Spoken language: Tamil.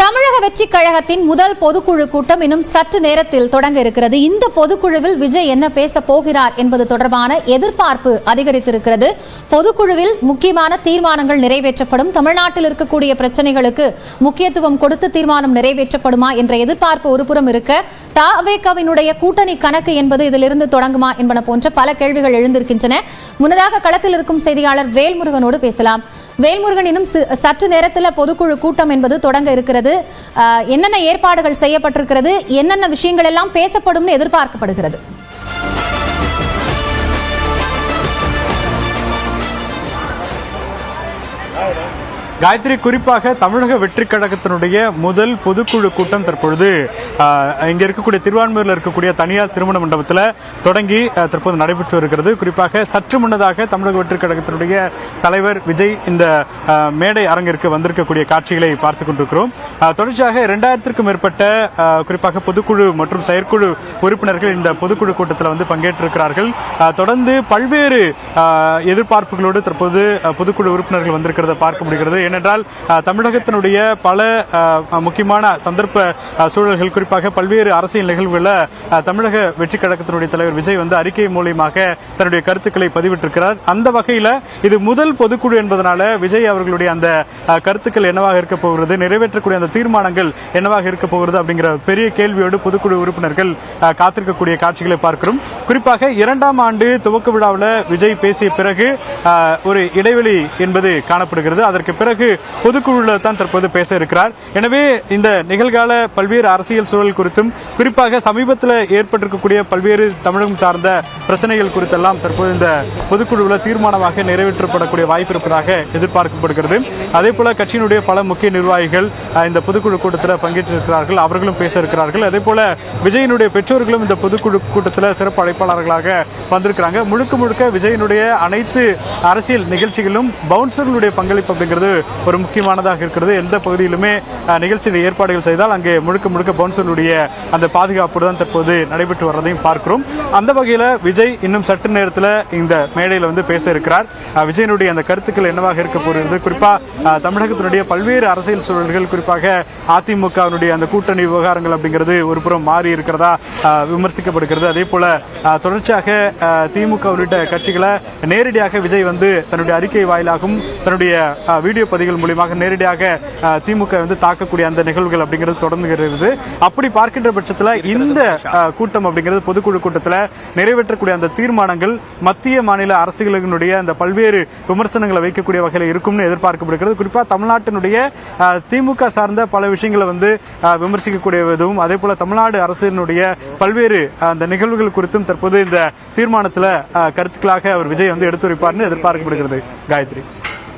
தமிழக வெற்றி கழகத்தின் முதல் பொதுக்குழு கூட்டம் இன்னும் சற்று நேரத்தில் தொடங்க இருக்கிறது. இந்த பொதுக்குழுவில் விஜய் என்ன பேச போகிறார் என்பது தொடர்பான எதிர்பார்ப்பு அதிகரித்திருக்கிறது. பொதுக்குழுவில் முக்கியமான தீர்மானங்கள் நிறைவேற்றப்படும். தமிழ்நாட்டில் இருக்கக்கூடிய பிரச்சனைகளுக்கு முக்கியத்துவம் கொடுத்து தீர்மானம் நிறைவேற்றப்படுமா என்ற எதிர்பார்ப்பு ஒருபுறம் இருக்க தாவேகாவினுடைய கூட்டணி கணக்கு என்பது இதிலிருந்து தொடங்குமா என்பன போன்ற பல கேள்விகள் எழுந்திருக்கின்றன. முன்னதாக களத்தில் இருக்கும் செய்தியாளர் வேல்முருகனோடு பேசலாம். வேல்முருகன் சற்று நேரத்தில் பொதுக்குழு கூட்டம் என்பது தொடங்க இருக்கிறது. என்னென்ன ஏற்பாடுகள் செய்யப்பட்டிருக்கிறது என்னென்ன விஷயங்கள் எல்லாம் பேசப்படும்னு எதிர்பார்க்கப்படுகிறது. காயத்ரி குறிப்பாக தமிழக வெற்றி கழகத்தினுடைய முதல் பொதுக்குழு கூட்டம் தற்பொழுது இங்கே இங்க இருக்கக்கூடிய திருவான்மையில் இருக்கக்கூடிய தனியார் திருமண மண்டபத்தில் தொடங்கி தற்போது நடைபெற்று வருகிறது. குறிப்பாக சற்று முன்னதாக தமிழக வெற்றி கழகத்தினுடைய தலைவர் விஜய் இந்த மேடை அரங்கிற்கு வந்திருக்கக்கூடிய காட்சிகளை பார்த்துக் கொண்டிருக்கிறோம். தொடர்ச்சியாக இரண்டாயிரத்திற்கும் மேற்பட்ட குறிப்பாக பொதுக்குழு மற்றும் செயற்குழு உறுப்பினர்கள் இந்த பொதுக்குழு கூட்டத்தில் வந்து பங்கேற்றிருக்கிறார்கள். தொடர்ந்து பல்வேறு எதிர்பார்ப்புகளோடு தற்போது பொதுக்குழு உறுப்பினர்கள் வந்திருக்கிறத பார்க்க முடிகிறது. ஏனென்றால் தமிழகத்தினுடைய பல முக்கியமான சந்தர்ப்ப சூழல்கள் குறிப்பாக பல்வேறு அரசியல் நிகழ்வுகளில் தமிழக வெற்றி கழகத்தினுடைய தலைவர் விஜய் வந்து அறிக்கை மூலியமாக தன்னுடைய கருத்துக்களை பதிவிட்டிருக்கிறார். அந்த வகையில் இது முதல் பொதுக்குழு என்பதனால விஜய் அவர்களுடைய அந்த கருத்துக்கள் என்னவாக இருக்க போகிறது நிறைவேற்றக்கூடிய அந்த தீர்மானங்கள் என்னவாக இருக்க போகிறது அப்படிங்கிற பெரிய கேள்வியோடு பொதுக்குழு உறுப்பினர்கள் காத்திருக்கக்கூடிய காட்சிகளை பார்க்கிறோம். குறிப்பாக இரண்டாம் ஆண்டு துவக்க விழாவில் விஜய் பேசிய பிறகு ஒரு இடைவெளி என்பது காணப்படுகிறது. அதற்கு பிறகு பொதுக்குழுவில் தான் தற்போது பேச இருக்கிறார். எனவே இந்த நிகழ்கால பல்வேறு அரசியல் சூழல் குறித்தும் குறிப்பாக சமீபத்தில் ஏற்பட்டிருக்கக்கூடிய பல்வேறு தமிழகம் சார்ந்த பிரச்சனைகள் குறித்தெல்லாம் தற்போது இந்த பொதுக்குழுவில் தீர்மானமாக நிறைவேற்றப்படக்கூடிய வாய்ப்பு இருப்பதாக எதிர்பார்க்கப்படுகிறது. அதே போல கட்சியினுடைய பல முக்கிய நிர்வாகிகள் இந்த பொதுக்குழு கூட்டத்தில் பங்கேற்றிருக்கிறார்கள் அவர்களும் பேச இருக்கிறார்கள். அதே போல விஜயனுடைய பெற்றோர்களும் இந்த பொதுக்குழு கூட்டத்தில் சிறப்பு அழைப்பாளர்களாக வந்திருக்கிறாங்க. முழுக்க முழுக்க விஜயனுடைய அனைத்து அரசியல் நிகழ்ச்சிகளும் பவுன்சர்களுடைய பங்களிப்பு அப்படிங்கிறது ஒரு முக்கியமானதாக இருக்கிறது. எந்த பகுதியிலுமே நிகழ்ச்சியில் ஏற்பாடுகள் செய்தால் அங்கே முழுக்க முழுக்க பவுன்சர்களுடைய அந்த பாதுகாப்பு தான் தற்போது நடைபெற்று வர்றதையும் பார்க்கிறோம். அந்த வகையில் விஜய் இன்னும் சற்று நேரத்தில் இந்த மேடையில் வந்து பேச இருக்கிறார். விஜயனுடைய அந்த கருத்துக்கள் என்னவாக இருக்க போகிறது? குறிப்பாக தமிழகத்தினுடைய பல்வேறு அரசியல் சூழல்கள் குறிப்பாக அதிமுகவினுடைய அந்த கூட்டணி விவகாரங்கள் அப்படிங்கிறது ஒரு புறம் மாறி இருக்கிறதா விமர்சிக்கப்படுகிறது. அதே போல தொடர்ச்சியாக திமுக உள்ளிட்ட கட்சிகளை நேரடியாக விஜய் வந்து தன்னுடைய அறிக்கை வாயிலாகவும் தன்னுடைய வீடியோ பதிவுகள் மூலியமாக நேரடியாக திமுக வந்து தாக்கக்கூடிய அந்த நிகழ்வுகள் அப்படிங்கிறது தொடங்குகிறது அப்படி பார்க்கின்ற பட்சத்தில் இந்த கூட்டம் அப்படிங்கிறது பொதுக்குழு கூட்டத்தில் நிறைவேற்றக்கூடிய அந்த தீர்மானங்கள் மத்திய மாநில அரசுகளினுடைய அந்த பல்வேறு விமர்சனங்களை வைக்கக்கூடிய வகையில் இருக்கும்னு எதிர்பார்க்கப்படுகிறது. குறிப்பாக தமிழ்நாட்டினுடைய திமுக சார்ந்த பல விஷயங்களை வந்து அஹ், விமர்சிக்கக்கூடிய விதமும் அதே போல தமிழ்நாடு அரசினுடைய பல்வேறு அந்த நிகழ்வுகள் குறித்தும் தற்போது இந்த தீர்மானத்தில் கருத்துக்களாக அவர் விஜய் வந்து எடுத்துரைப்பார்னு எதிர்பார்க்கப்படுகிறது. காயத்ரி.